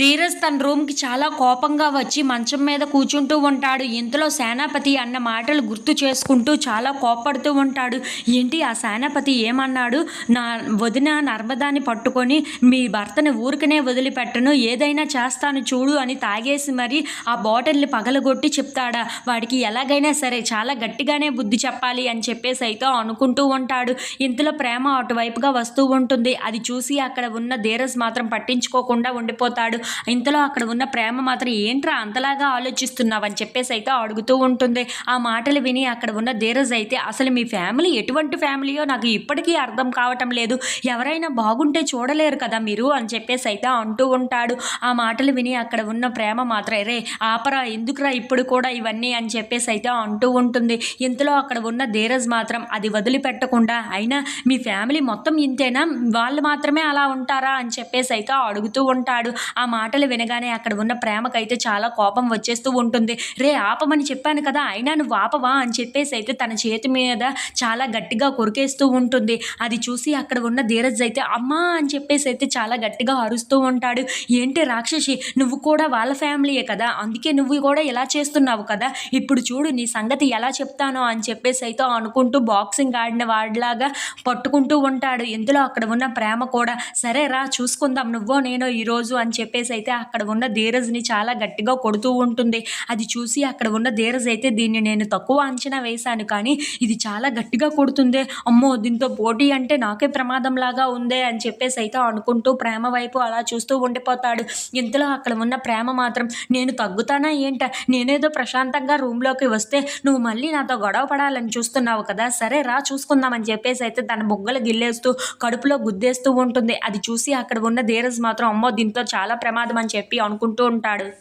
ధీరజ్ తన రూమ్కి చాలా కోపంగా వచ్చి మంచం మీద కూర్చుంటూ ఉంటాడు. ఇంతలో సేనాపతి అన్న మాటలు గుర్తు చేసుకుంటూ చాలా కోపడుతూ ఉంటాడు. ఏంటి ఆ సేనాపతి ఏమన్నాడు? నా వదిన నర్మదాని పట్టుకొని మీ భర్తని ఊరికనే వదిలిపెట్టను. ఏదైనా చేస్తాను చూడు అని తాగేసి మరి ఆ బాటిల్ని పగలగొట్టి చెప్తాడా. వాడికి ఎలాగైనా సరే చాలా గట్టిగానే బుద్ధి చెప్పాలి అని చెప్పేసి అయితే అనుకుంటూ ఉంటాడు. ఇంతలో ప్రేమ అటువైపుగా వస్తూ ఉంటుంది. అది చూసి అక్కడ ఉన్న ధీరజ్ మాత్రం పట్టించుకోకుండా ఉండిపోతాడు. ఇంతలో అక్కడ ఉన్న ప్రేమ మాత్రం ఏంట్రా అంతలాగా ఆలోచిస్తున్నావు అని చెప్పేసి అయితే అడుగుతూ ఉంటుంది. ఆ మాటలు విని అక్కడ ఉన్న ధీరజ్ అయితే అసలు మీ ఫ్యామిలీ ఎటువంటి ఫ్యామిలీయో నాకు ఇప్పటికీ అర్థం కావటం లేదు. ఎవరైనా బాగుంటే చూడలేరు కదా మీరు అని చెప్పేసి అయితే అంటూ ఉంటాడు. ఆ మాటలు విని అక్కడ ఉన్న ప్రేమ మాత్రం రే ఆపరా ఎందుకురా ఇప్పుడు కూడా ఇవన్నీ? అని చెప్పేసి అయితే అంటూ ఉంటుంది. ఇంతలో అక్కడ ఉన్న ధీరజ్ మాత్రం అది వదిలిపెట్టకుండా అయినా మీ ఫ్యామిలీ మొత్తం ఇంతేనా? వాళ్ళు మాత్రమే అలా ఉంటారా? అని చెప్పేసి అయితే అడుగుతూ ఉంటాడు. ఆ మాటలు వినగానే అక్కడ ఉన్న ప్రేమకైతే చాలా కోపం వచ్చేస్తూ ఉంటుంది. రే ఆపమని చెప్పాను కదా అయినా నువ్వు ఆపవా? అని చెప్పేసి అయితే తన చేతి మీద చాలా గట్టిగా కొరికేస్తూ ఉంటుంది. అది చూసి అక్కడ ఉన్న ధీరజ్ అయితే అమ్మా అని చెప్పేసి అయితే చాలా గట్టిగా అరుస్తూ ఉంటాడు. ఏంటి రాక్షసి నువ్వు కూడా వాళ్ళ ఫ్యామిలీయే కదా అందుకే నువ్వు కూడా ఇలా చేస్తున్నావు కదా ఇప్పుడు చూడు నీ సంగతి ఎలా చెప్తానో అని చెప్పేసి అయితే అనుకుంటూ బాక్సింగ్ ఆడిన వాడిలాగా పట్టుకుంటూ ఉంటాడు. ఇందులో అక్కడ ఉన్న ప్రేమ కూడా సరే రా చూసుకుందాం నువ్వో నేనో ఈరోజు అని చెప్పి చెప్పేసి అయితే అక్కడ ఉన్న ధీరజ్ని చాలా గట్టిగా కొడుతూ ఉంటుంది. అది చూసి అక్కడ ఉన్న ధీరజ్ అయితే దీన్ని నేను తక్కువ అంచనా వేశాను. కానీ ఇది చాలా గట్టిగా కొడుతుంది. అమ్మో దీంతో పోటీ అంటే నాకే ప్రమాదం లాగా ఉందే అని చెప్పేసి అయితే అనుకుంటూ ప్రేమ వైపు అలా చూస్తూ ఉండిపోతాడు. ఇంతలో అక్కడ ఉన్న ప్రేమ మాత్రం నేను తగ్గుతానా ఏంట? నేనేదో ప్రశాంతంగా రూమ్లోకి వస్తే నువ్వు మళ్ళీ నాతో గొడవ పడాలని చూస్తున్నావు కదా. సరే రా చూసుకుందామని చెప్పేసి అయితే తన బొగ్గలు గిల్లేస్తూ కడుపులో గుద్దేస్తూ ఉంటుంది. అది చూసి అక్కడ ఉన్న ధీరజ్ మాత్రం అమ్మో దీంతో చాలా ప్రమాదం అని చెప్పి అనుకుంటూ ఉంటాడు.